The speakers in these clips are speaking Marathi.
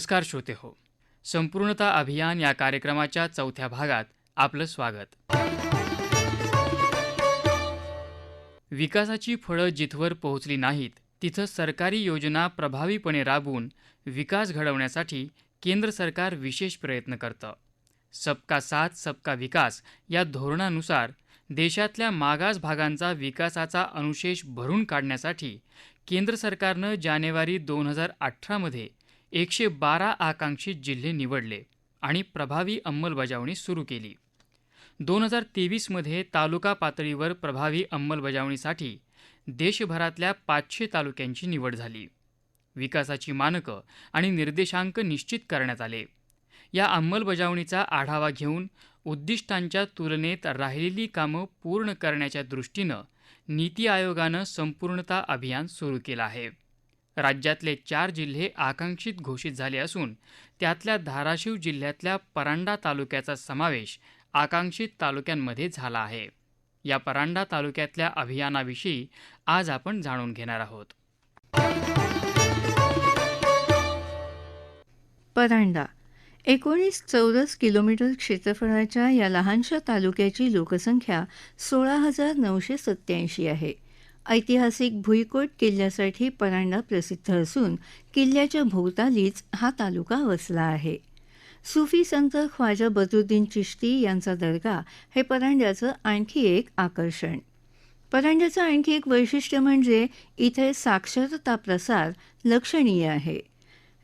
नमस्कार श्रोते हो. संपूर्णता अभियान या कार्यक्रमाच्या चौथ्या भागात आपलं स्वागत. विकासाची फळं जिथवर पोहोचली नाहीत तिथं सरकारी योजना प्रभावीपणे राबवून विकास घडवण्यासाठी केंद्र सरकार विशेष प्रयत्न करतं. सबका साथ सबका विकास या धोरणानुसार देशातल्या मागास भागांचा विकासाचा अनुशेष भरून काढण्यासाठी केंद्र सरकारनं जानेवारी दोन हजार अठरामध्ये एकशे बारा आकांक्षित जिल्हे निवडले आणि प्रभावी अंमलबजावणी सुरू केली. दोन हजार तेवीसमध्ये तालुका पातळीवर प्रभावी अंमलबजावणीसाठी देशभरातल्या पाचशे तालुक्यांची निवड झाली. विकासाची मानकं आणि निर्देशांक निश्चित करण्यात आले. या अंमलबजावणीचा आढावा घेऊन उद्दिष्टांच्या तुलनेत राहिलेली कामं पूर्ण करण्याच्या दृष्टीनं नीती आयोगानं संपूर्णता अभियान सुरू केलं आहे. राज्यातले चार जिल्हे आकांक्षित घोषित झाले असून त्यातल्या धाराशिव जिल्ह्यातल्या परांडा तालुक्याचा समावेश आकांक्षित तालुक्यांमध्ये झाला आहे. या परांडा तालुक्यातल्या अभियानाविषयी आज आपण जाणून घेणार आहोत. परांडा एकोणीस चौरस किलोमीटर क्षेत्रफळाच्या या लहानशा तालुक्याची लोकसंख्या सोळा हजार नऊशे सत्याऐंशी आहे. ऐतिहासिक भुईकोट किल्ल्यासाठी परांडा प्रसिद्ध असून किल्ल्याच्या भोवतालीच हा तालुका वसला आहे. सुफी संत ख्वाजा बदरुद्दीन चिश्ती यांचा दर्गा हे परांड्याचं आणखी एक आकर्षण. परांड्याचं आणखी एक वैशिष्ट्य म्हणजे इथे साक्षरता प्रसार लक्षणीय आहे.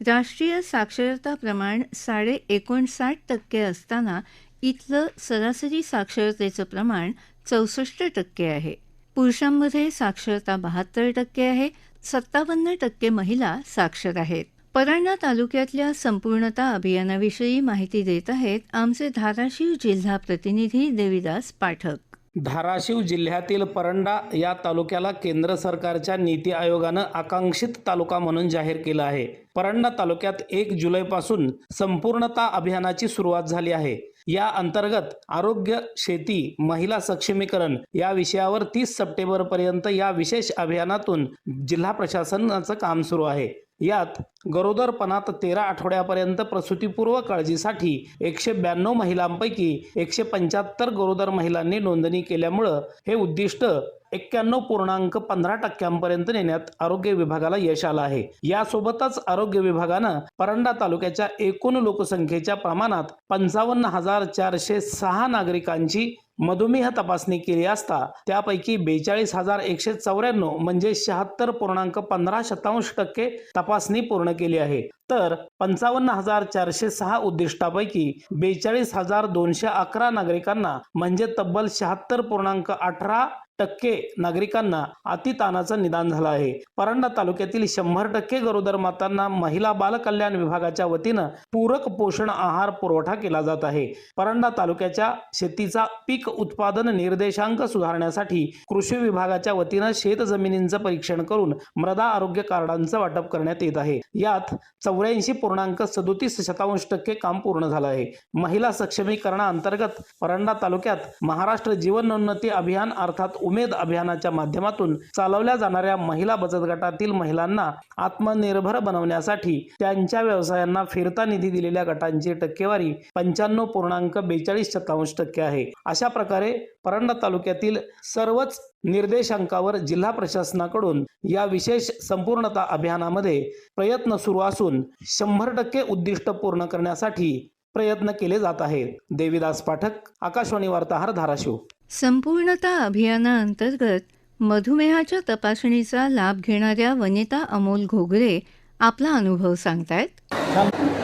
राष्ट्रीय साक्षरता प्रमाण साडे एकोणसाठ टक्के असताना इथलं सरासरी साक्षरतेचं प्रमाण चौसष्ट टक्के आहे. पुरुषांमध्ये साक्षरता बहात्तर टक्के आहे सत्तावन्न टक्के महिला साक्षर आहेत. परांडा तालुक्यातल्या संपूर्णता अभियानाविषयी माहिती देत आहेत आमचे धाराशिव जिल्हा प्रतिनिधी देविदास पाठक. धाराशिव जिल्ह्यातील परंडा या तालुक्याला केंद्र सरकारच्या नीती आयोगानं आकांक्षित तालुका म्हणून जाहीर केलं आहे. परंडा तालुक्यात एक जुलैपासून संपूर्णता अभियानाची सुरुवात झाली आहे. या अंतर्गत आरोग्य शेती महिला सक्षमीकरण या विषयावर तीस सप्टेंबर पर्यंत या विशेष अभियानातून जिल्हा प्रशासनाचं काम सुरू आहे. यात गरोदरपणात तेरा आठवड्यापर्यंत प्रसूतीपूर्व काळजीसाठी एकशे ब्याण्णव महिलांपैकी एकशे पंच्याहत्तर गरोदर महिलांनी नोंदणी केल्यामुळं हे उद्दिष्ट एक्क्याण्णव पूर्णांक पंधरा टक्क्यांपर्यंत नेण्यात आरोग्य विभागाला यश आलं आहे. यासोबतच आरोग्य विभागानं परंडा तालुक्याच्या एकूण लोकसंख्येच्या प्रमाणात पंचावन्न हजार चारशे सहा नागरिकांची मधुमेह तपासणी केली असता त्यापैकी बेचाळीस हजार एकशे चौऱ्याण्णव म्हणजे शहात्तर पूर्णांक पंधरा शतांश टक्के तपासणी पूर्ण केली आहे. तर पंचावन्न हजार चारशे सहा उद्दिष्टापैकी बेचाळीस हजार दोनशे अकरा नागरिकांना म्हणजे तब्बल शहात्तर पूर्णांक अठरा टक्के नागरिकांना अतिताणाचं निदान झालं आहे. परंडा तालुक्यातील शंभर टक्के गरोदर मातांना महिला बालकल्याण विभागाच्या वतीनं पूरक पोषण आहार पुरवठा केला जात आहे. परंडा तालुक्याच्या शेतीचा पीक उत्पादन निर्देशांक सुधारण्यासाठी कृषी विभागाच्या वतीनं शेत जमिनींचं परीक्षण करून मृदा आरोग्य कार्डांचं वाटप करण्यात येत आहे. यात चौऱ्याऐंशी पूर्णांक सदोतीस शतांश टक्के काम पूर्ण झालं आहे. महिला सक्षमीकरणाअंतर्गत परंडा तालुक्यात महाराष्ट्र जीवनोन्नती अभियान अर्थात उमेद अभियानाच्या माध्यमातून चालवल्या जाणाऱ्या महिला बचत गटातील महिलांना आत्मनिर्भर बनवण्यासाठी त्यांच्या व्यवसायांना फिरता निधी दिलेल्या गटांची टक्केवारी पंच्याण्णव पूर्णांक बेचाळीस शतांश टक्के आहे. अशा प्रकारे परंडा तालुक्यातील सर्वच निर्देशांकावर जिल्हा प्रशासनाकडून या विशेष संपूर्णता अभियानामध्ये प्रयत्न सुरू असून शंभर टक्के उद्दिष्ट पूर्ण करण्यासाठी प्रयत्न केले जात आहेत. देविदास पाठक आकाशवाणी वार्ताहर धाराशिव. संपूर्णता अभियानाअंतर्गत मधुमेहाच्या तपासणीचा लाभ घेणाऱ्या वनिता अमोल घोगरे आपला अनुभव सांगतायत.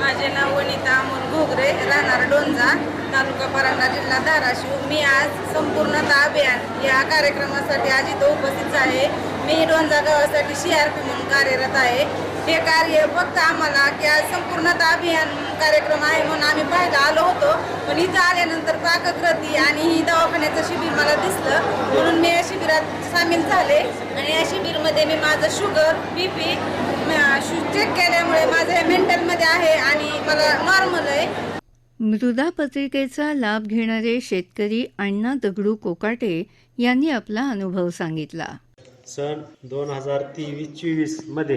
माझे नाव वनिता अमोल घोगरे राहणार डोंजा तालुका परांडा जिल्हा धाराशिव. मी आज संपूर्णता अभियान या कार्यक्रमासाठी आज इथं उपस्थित आहे. मी डोंजा गावासाठी सी आर पी म्हणून कार्यरत आहे. हे कार्य फक्त आम्हाला की आज संपूर्णता अभियान कार्यक्रम आहे म्हणून आम्ही पाहायला आलो होतो. पण इथं आल्यानंतर पाककृती आणि ही दवाखान्याचं शिबिर मला दिसलं. म्हणून मी या शिबिरात सामील झाले. आणि या शिबिरमध्ये मी माझं शुगर बी पी चेक केल्यामुळे माझं हे मेंटलमध्ये आहे आणि मला नॉर्मल आहे. मृदा पत्रिकेचा लाभ घेणारे शेतकरी अण्णा दगडू कोकाटे यांनी आपला अनुभव सांगितला. सन दोन हजार तेवीस चोवीसमध्ये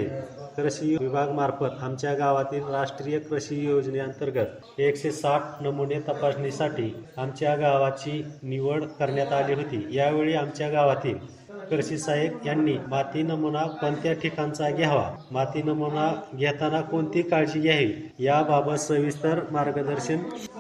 कृषी विभागमार्फत आमच्या गावातील राष्ट्रीय कृषी योजनेअंतर्गत एकशे साठ नमुने तपासणीसाठी आमच्या गावाची निवड करण्यात आली होती. यावेळी आमच्या गावातील कृषी साहेब यांनी माती नमुना कोणत्या ठिकाणचा घ्यावा? माती नमुना घेताना कोणती काळजी घ्यावी? याबाबत सविस्तर मार्गदर्शन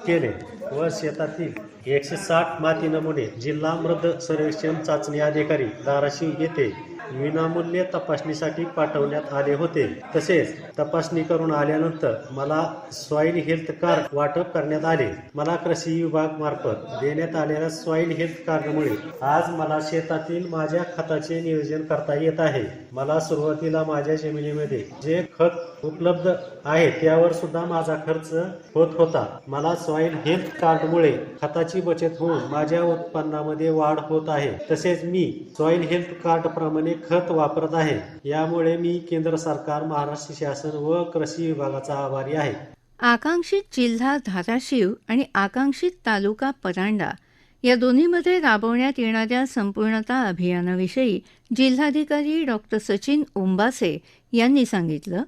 केले व शेतातील एकशे साठ माती नमुने जिल्हा मृद सर्वेक्षण चाचणी अधिकारी धाराशिव येथे विनामूल्य तपासणीसाठी पाठवण्यात आले होते. तसेच तपासणी करून आल्यानंतर मला स्वाईन हेल्थ कार्ड वाटप करण्यात आले. मला कृषी विभाग मार्फत देण्यात आलेल्या स्वाईन हेल्थ कार्डमुळे आज मला शेतातील माझ्या खताचे नियोजन करता येत आहे. मला सुरुवातीला माझ्या जमिनीमध्ये जे खत उपलब्ध आहे त्यावर सुद्धा माझा खर्च होत होता. मला सॉइल हेल्थ कार्डमुळे खताची बचत होऊन माझ्या उत्पन्नामध्ये वाढ होत आहे. तसेच मी सॉईल हेल्थ कार्ड प्रमाणे खत वापरत आहे. यामुळे मी केंद्र सरकार महाराष्ट्र शासन व कृषी विभागाचा आभारी आहे. आकांक्षित जिल्हा धाराशिव आणि आकांक्षित तालुका परांडा या दोन्हीमध्ये राबवण्यात येणाऱ्या संपूर्णता अभियानाविषयी जिल्हाधिकारी डॉक्टर सचिन ओंबासे यांनी सांगितलं.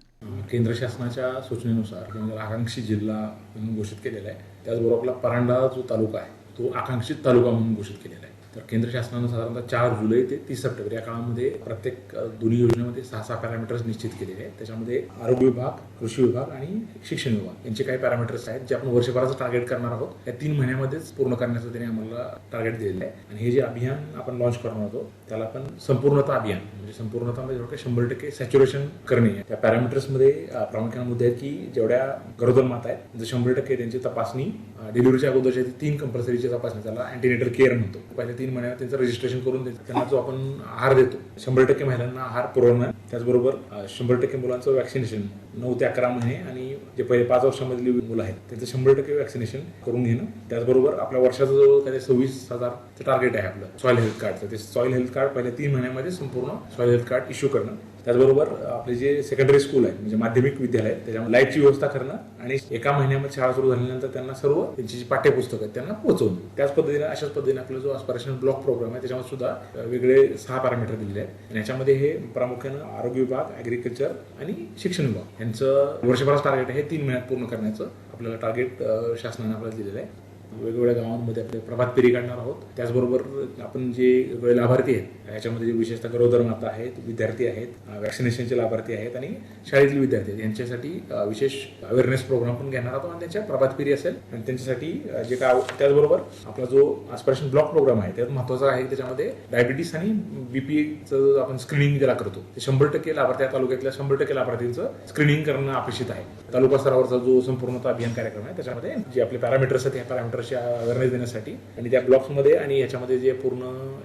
केंद्र शासनाच्या सूचनेनुसार आकांक्षी जिल्हा म्हणून घोषित केलेला आहे. त्याचबरोबर आपला परांडा जो तालुका आहे तो आकांक्षित तालुका म्हणून घोषित केलेला आहे. तर केंद्र शासनानं साधारणतः चार जुलै ते तीस सप्टेंबर या काळामध्ये प्रत्येक दोन्ही योजनेमध्ये सहा सहा पॅरामीटर्स निश्चित केलेले आहेत. त्याच्यामध्ये आरोग्य विभाग कृषी विभाग आणि शिक्षण विभाग यांचे काही पॅरामीटर्स आहेत जे आपण वर्षभराचं टार्गेट करणार आहोत. या तीन महिन्यामध्येच पूर्ण करण्याचं त्यांनी आम्हाला टार्गेट दिलेलं आहे. आणि हे जे अभियान आपण लॉन्च करणार आहोत त्याला आपण संपूर्णता अभियान म्हणजे संपूर्णता म्हणजे थोडक्यात शंभर टक्के सॅच्युरेशन करणे आहे. त्या पॅरामीटर्समध्ये प्रामुख्याने मुद्दे आहेत की जेवढ्या गरोदर माता आहेत त्यांचं शंभर टक्के त्यांची तपासणी डिलिव्हरीच्या अगोदरच्या ती तीन कंपल्सरीची तपासणी त्याला अँटीनेटल केअर म्हणतो. पहिले तीन तीन महिन्यात त्यांचं रजिस्ट्रेशन करून त्यांना जो आपण आहार देतो शंभर टक्के महिलांना आहार पुरवणं त्याचबरोबर शंभर टक्के मुलांचं वॅक्सिनेशन नऊ ते अकरा महिने आणि जे पहिले पाच वर्षामधली मुलं आहेत त्यांचं शंभर टक्के वॅक्सिनेशन करून घेणं. त्याचबरोबर आपल्या वर्षाचं जवळ काही सव्वीस हजारचं टार्गेट आहे आपलं. सॉईल हेल्थ कार्डचं ते सॉईल हेल्थ कार्ड पहिल्या तीन महिन्यामध्ये संपूर्ण सॉईल हेल्थ कार्ड इश्यू करणं. त्याचबरोबर आपले जे सेकंडरी स्कूल आहे म्हणजे माध्यमिक विद्यालय त्याच्यामध्ये लाईटची व्यवस्था करणं आणि एका महिन्यामध्ये शाळा सुरू झाल्यानंतर त्यांना सर्व त्यांची जी पाठ्यपुस्तकं आहेत त्यांना पोहोचवून त्याच पद्धतीने अशाच पद्धतीने आपला जो अस्पायरेशन ब्लॉक प्रोग्राम आहे त्याच्यामध्ये सुद्धा वेगळे सहा पॅरामीटर दिलेले आहेत. आणि याच्यामध्ये हे प्रामुख्यानं आरोग्य विभाग ॲग्रिकल्चर आणि शिक्षण विभाग. यांचं वर्षभराचं टार्गेट आहे हे तीन महिन्यात पूर्ण करण्याचं आपल्याला टार्गेट शासनाने आपल्याला दिलेलं आहे. वेगवेगळ्या गावांमध्ये आपले प्रभात फेरी काढणार आहोत. त्याचबरोबर आपण जे वेगळे लाभार्थी आहेत याच्यामध्ये जे विशेषतः गरोदर माता आहेत विद्यार्थी आहेत व्हॅक्सिनेशनचे लाभार्थी आहेत आणि शाळेतील विद्यार्थी आहेत यांच्यासाठी विशेष अवेअरनेस प्रोग्राम पण घेणार आहोत आणि त्यांच्या प्रभात फेरी असेल आणि त्यांच्यासाठी जे काय त्याचबरोबर आपला जो आस्पिरेशन ब्लॉक प्रोग्राम आहे त्यात महत्त्वाचा आहे त्याच्यामध्ये डायबिटीस आणि बीपीचं आपण स्क्रीनिंग ज्याला करतो ते शंभर टक्के लाभार्थी तालुक्यातल्या शंभर टक्के लाभार्थींचं स्क्रीनिंग करणं अपेक्षित आहे. तालुका स्तरावरचा जो संपूर्णता अभियान कार्यक्रम आहे त्याच्यामध्ये जे आपले पॅरामीटर्स आहेत त्या पॅरामीटर्सच्या अवेअरनेस देण्यासाठी. आणि त्या ब्लॉक्समध्ये आणि याच्यामध्ये जे पूर्ण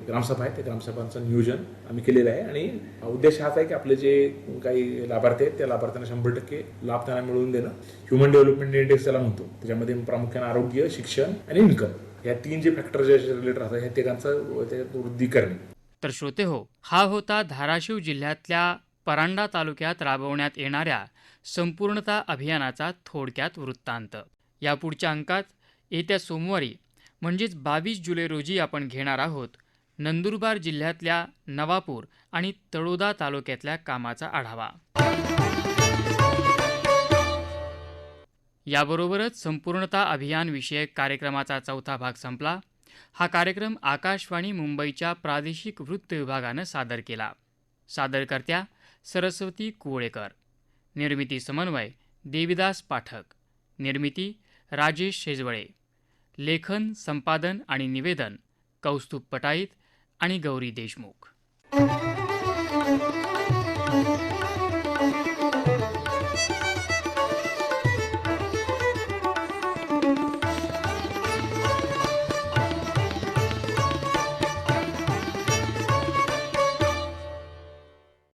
ग्रामसभा आहेत त्या ग्रामसभांचं नियोजन आम्ही केलेलं आहे. आणि उद्देश हाच आहे की आपले जे काही लाभार्थी आहेत त्या लाभार्थ्यांना शंभर टक्के लाभ त्यांना मिळवून देणं. ह्युमन डेव्हलपमेंट इंडेक्स त्याला म्हणतो. त्याच्यामध्ये प्रामुख्याने आरोग्य शिक्षण आणि इन्कम या तीन जे फॅक्टर जे रिलेटेड राहतात ह्या तिघांचं त्याच्यात वृद्धी करणे तर श्रोते हो हा होता धाराशिव जिल्ह्यातल्या परांडा तालुक्यात राबवण्यात येणाऱ्या संपूर्णता अभियानाचा थोडक्यात वृत्तांत. या पुढच्या अंकात येत्या सोमवारी म्हणजेच बावीस जुलै रोजी आपण घेणार आहोत नंदुरबार जिल्ह्यातल्या नवापूर आणि तळोदा तालुक्यातल्या कामाचा आढावा. याबरोबरच संपूर्णता अभियान विषयक कार्यक्रमाचा चौथा भाग संपला. हा कार्यक्रम आकाशवाणी मुंबईच्या प्रादेशिक वृत्त विभागानं सादर केला. सादरकर्त्या सरस्वती कुवळेकर. निर्मिती समन्वय देविदास पाठक. निर्मिती राजेश शेजवळे. लेखन संपादन आणि निवेदन कौस्तुभ पटाईत आणि गौरी देशमुख.